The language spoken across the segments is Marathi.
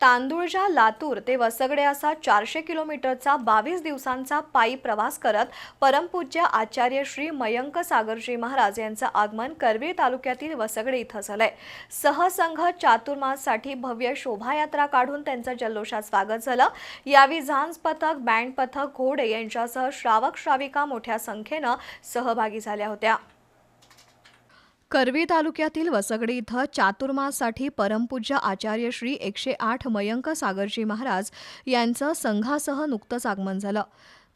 तांदूळजा लातूर ते वसगडे असा चारशे किलोमीटरचा बावीस दिवसांचा पायी प्रवास करत परमपूज्य आचार्य श्री मयंक सागरजी महाराज यांचं आगमन करवीर तालुक्यातील वसगडे इथं झालंय. सहसंघ चातुर्मासाठी भव्य शोभायात्रा काढून त्यांचं जल्लोषात स्वागत झालं. यावेळी झांज पथक बँड पथक घोडे यांच्यासह श्रावक श्राविका मोठ्या संख्येनं सहभागी झाल्या होत्या. करवी तालुक्यातील वसगडी इथं चातुर्मासाठी परमपूज्य आचार्य श्री एकशे आठ मयंक सागरजी महाराज यांचं संघासह नुकतंच आगमन झालं.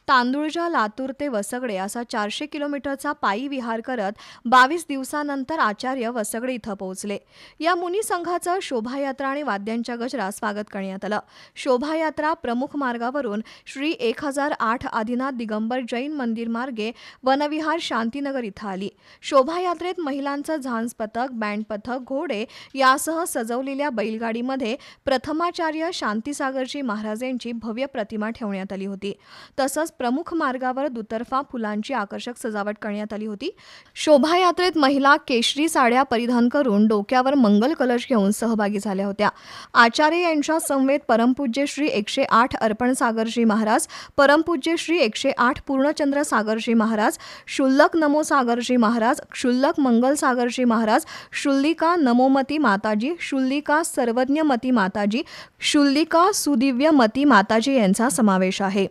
तांदूळजा लातूर ते वसगडे असा चारशे किलोमीटरचा पायी विहार करत बावीस दिवसानंतर आचार्य वसगडे इथं पोहोचले. या मुनी संघाचं शोभायात्रा आणि वाद्यांच्या गजरात स्वागत करण्यात आलं. शोभायात्रा प्रमुख मार्गावरून श्री एक हजार आठ आदिनाथ दिगंबर जैन मंदिर मार्गे वनविहार शांतीनगर इथं आली. शोभायात्रेत महिलांचं झांज पथक बँड पथक घोडे यासह सजवलेल्या बैलगाडीमध्ये प्रथमाचार्य शांतीसागरजी महाराज यांची भव्य प्रतिमा ठेवण्यात आली होती. तसंच प्रमुख मार्गावर दुतर्फा फुलांची आकर्षक सजावट करण्यात आली होती. शोभायात्रेत महिला केशरी साड्या परिधान करून डोक्यावर मंगल कलश घेऊन सहभागी झाल्या होत्या. आचार्य यांच्या समवेत परमपूज्य श्री एकशे आठ अर्पण सागरजी महाराज परमपूज्य श्री एकशे आठ पूर्णचंद्र सागरजी महाराज शुल्लक नमो सागरजी महाराज शुल्लक मंगल सागरजी महाराज शुल्लिका नमोमती माताजी शुल्लिका सर्वज्ञमती माताजी शुल्लिका सुदिव्यमती माताजी यांचा समावेश आहे.